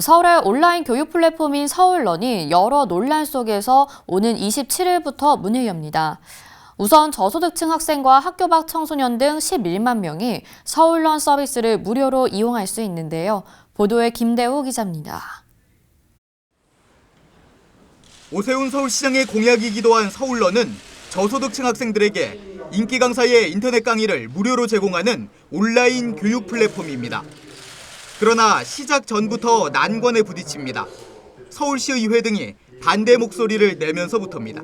서울의 온라인 교육 플랫폼인 서울런이 여러 논란 속에서 오는 27일부터 문을 엽니다. 우선 저소득층 학생과 학교 밖 청소년 등 11만 명이 서울런 서비스를 무료로 이용할 수 있는데요. 보도에 김대우 기자입니다. 오세훈 서울시장의 공약이기도 한 서울런은 저소득층 학생들에게 인기 강사의 인터넷 강의를 무료로 제공하는 온라인 교육 플랫폼입니다. 그러나 시작 전부터 난관에 부딪힙니다. 서울시의회 등이 반대 목소리를 내면서부터입니다.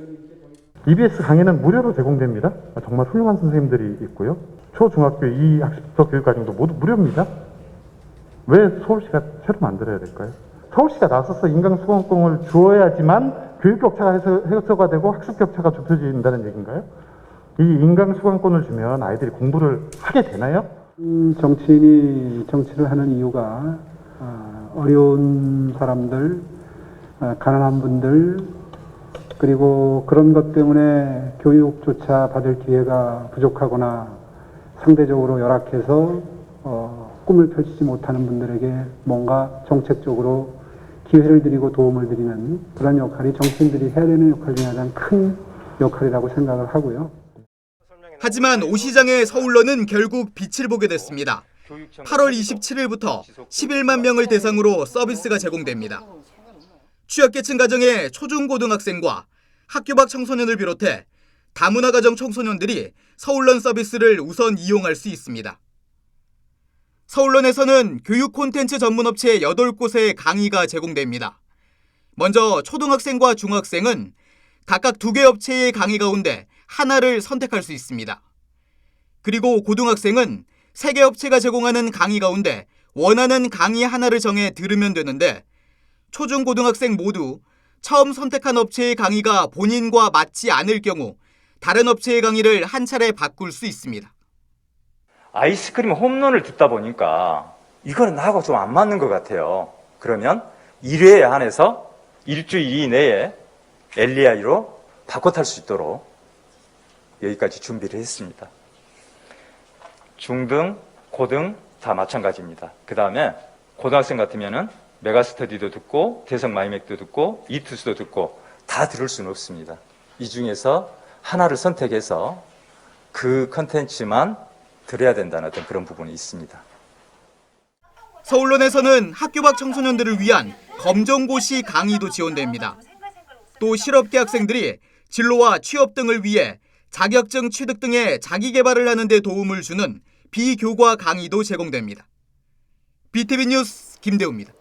EBS 강의는 무료로 제공됩니다. 정말 훌륭한 선생님들이 있고요. 초, 중학교 2 학습부터 교육 과정도 모두 무료입니다. 왜 서울시가 새로 만들어야 될까요? 서울시가 나서서 인강수강권을 주어야지만 교육 격차가 해소, 해소가 되고 학습 격차가 좁혀진다는 얘기인가요? 이 인강수강권을 주면 아이들이 공부를 하게 되나요? 음, 정치인이 정치를 하는 이유가 아, 어려운 사람들, 아, 가난한 분들, 그리고 그런 것 때문에 교육조차 받을 기회가 부족하거나 상대적으로 열악해서 어, 꿈을 펼치지 못하는 분들에게 뭔가 정책적으로 기회를 드리고 도움을 드리는 그런 역할이 정치인들이 해야 되는 역할 중에 가장 큰 역할이라고 생각을 하고요. 하지만 오 시장의 서울런은 결국 빛을 보게 됐습니다. 8월 27일부터 11만 명을 대상으로 서비스가 제공됩니다. 취약계층 가정의 초중고등학생과 학교 밖 청소년을 비롯해 다문화 가정 청소년들이 서울런 서비스를 우선 이용할 수 있습니다. 서울런에서는 교육 콘텐츠 전문 업체 8곳의 강의가 제공됩니다. 먼저 초등학생과 중학생은 각각 두 개 업체의 강의 가운데 하나를 선택할 수 있습니다. 그리고 고등학생은 세개 업체가 제공하는 강의 가운데 원하는 강의 하나를 정해 들으면 되는데 초중고등학생 모두 처음 선택한 업체의 강의가 본인과 맞지 않을 경우 다른 업체의 강의를 한 차례 바꿀 수 있습니다. 아이스크림 홈런을 듣다 보니까 이거는 나하고 좀 안 맞는 것 같아요. 그러면 1회에 한해서 일주일 이내에 LEI로 바꿔 탈 수 있도록 여기까지 준비를 했습니다. 중등, 고등 다 마찬가지입니다. 그 다음에 고등학생 같으면은 메가스터디도 듣고 대성 마이맥도 듣고 이투스도 듣고 다 들을 수는 없습니다. 이 중에서 하나를 선택해서 그 컨텐츠만 들어야 된다는 어떤 그런 부분이 있습니다. 서울론에서는 학교 밖 청소년들을 위한 검정고시 강의도 지원됩니다. 또 실업계 학생들이 진로와 취업 등을 위해 자격증 취득 등의 자기 개발을 하는 데 도움을 주는 비교과 강의도 제공됩니다. BTV 뉴스 김대우입니다.